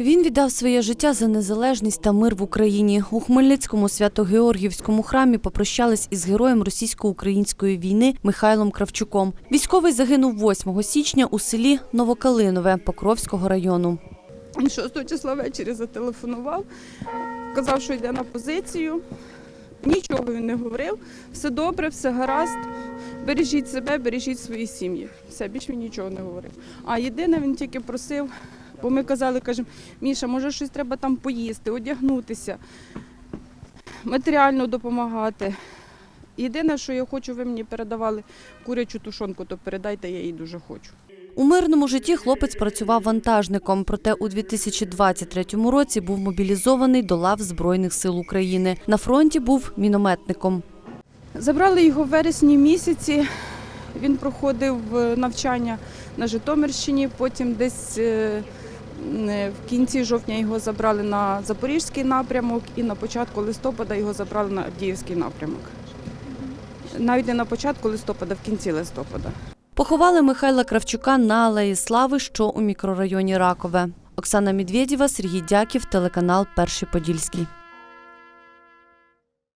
Він віддав своє життя за незалежність та мир в Україні. У Хмельницькому свято-Георгіївському храмі попрощались із героєм російсько-української війни Михайлом Кравчуком. Військовий загинув 8 січня у селі Новокалинове Покровського району. Він 6 числа ввечері зателефонував, казав, що йде на позицію. Нічого він не говорив. Все добре, все гаразд. Бережіть себе, бережіть свої сім'ї. Все, більше він нічого не говорив. А єдине, він тільки просив, бо ми казали, кажемо, Міша, може щось треба там поїсти, одягнутися, матеріально допомагати. Єдине, що я хочу, ви мені передавали курячу тушонку, то передайте, я її дуже хочу. У мирному житті хлопець працював вантажником, проте у 2023 році був мобілізований до лав Збройних сил України. На фронті був мінометником. Забрали його в вересні місяці. Він проходив е, навчання на Житомирщині. Потім десь е, е, в кінці жовтня його забрали на Запорізький напрямок і на початку листопада його забрали на Авдіївський напрямок. Навіть не на початку листопада, в кінці листопада. Поховали Михайла Кравчука на Алеї Слави, що у мікрорайоні Ракове. Оксана Медведєва, Сергій Дяків, телеканал Перший Подільський.